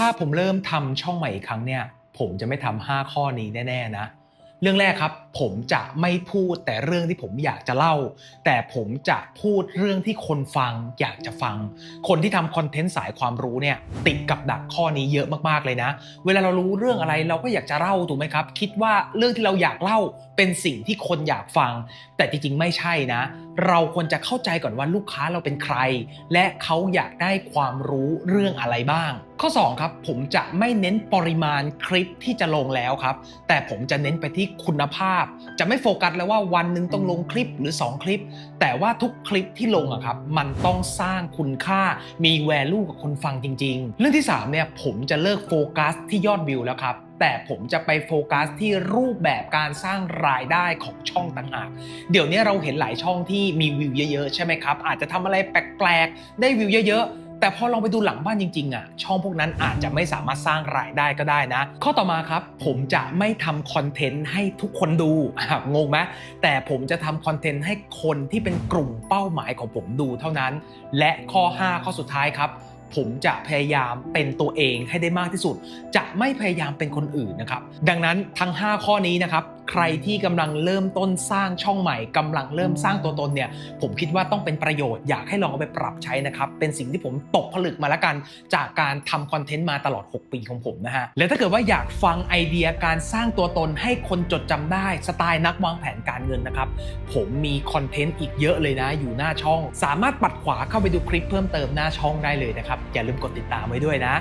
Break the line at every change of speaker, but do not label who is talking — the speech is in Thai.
ถ้าผมเริ่มทำช่องใหม่อีกครั้งเนี่ย ผมจะไม่ทำ5ข้อนี้แน่ๆนะ เรื่องแรกครับ ผมจะไม่พูดแต่เรื่องที่ผมอยากจะเล่า แต่ผมจะพูดเรื่องที่คนฟังอยากจะฟัง คนที่ทำคอนเทนต์สายความรู้เนี่ย ติดกับดักข้อนี้เยอะมากๆเลยนะ เวลาเรารู้เรื่องอะไรเราก็อยากจะเล่าถูกไหมครับ คิดว่าเรื่องที่เราอยากเล่าเป็นสิ่งที่คนอยากฟัง แต่จริงๆ ไม่ใช่นะ เราควรจะเข้าใจก่อนว่าลูกค้าเราเป็นใคร และเขาอยากได้ความรู้เรื่องอะไรบ้างข้อ 2 ครับ ผมจะไม่เน้นปริมาณคลิปที่จะลงแล้วครับ แต่ผมจะเน้นไปที่คุณภาพ จะไม่โฟกัสแล้วว่าวันหนึ่งต้องลงคลิปหรือ 2 คลิป แต่ว่าทุกคลิปที่ลงอะครับมันต้องสร้างคุณค่ามี value กับคนฟังจริง ๆ เรื่องที่ 3 เนี่ยผมจะเลิกโฟกัสที่ยอดวิวแล้วครับแต่ผมจะไปโฟกัสที่รูปแบบการสร้างรายได้ของช่องต่างหาก เดี๋ยวนี้เราเห็นหลายช่องที่มีวิวเยอะๆ ใช่ไหมครับ อาจจะทำอะไรแปลกๆ ได้วิวเยอะๆ แต่พอลองไปดูหลังบ้านจริงๆอะช่องพวกนั้นอาจจะไม่สามารถสร้างรายได้ก็ได้นะ ข้อต่อมาครับ ผมจะไม่ทำคอนเทนต์ให้ทุกคนดูงงไหมแต่ผมจะทำคอนเทนต์ให้คนที่เป็นกลุ่มเป้าหมายของผมดูเท่านั้น และข้อ 5 ข้อสุดท้ายครับผมจะพยายามเป็นตัวเองให้ได้มากที่สุด จะไม่พยายามเป็นคนอื่นนะครับ ดังนั้นทั้ง 5 ข้อนี้นะครับ ใครที่กำลังเริ่มต้นสร้างช่องใหม่กำลังเริ่มสร้างตัวตนเนี่ยผมคิดว่าต้องเป็นประโยชน์อยากให้ลองเอาไปปรับใช้นะครับเป็นสิ่งที่ผมตกผลึกมาแล้วกัน จากการทำคอนเทนต์มาตลอด 6 ปีของผมนะฮะและถ้าเกิดว่าอยากฟังไอเดียการสร้างตัวตนให้คนจดจำได้สไตล์นักวางแผนการเงินนะครับผมมีคอนเทนต์อีกเยอะเลยนะ อยู่หน้าช่อง สามารถปัดขวาเข้าไปดูคลิปเพิ่มเติมหน้าช่องได้เลยนะครับอย่าลืมกดติดตามไว้ด้วยนะ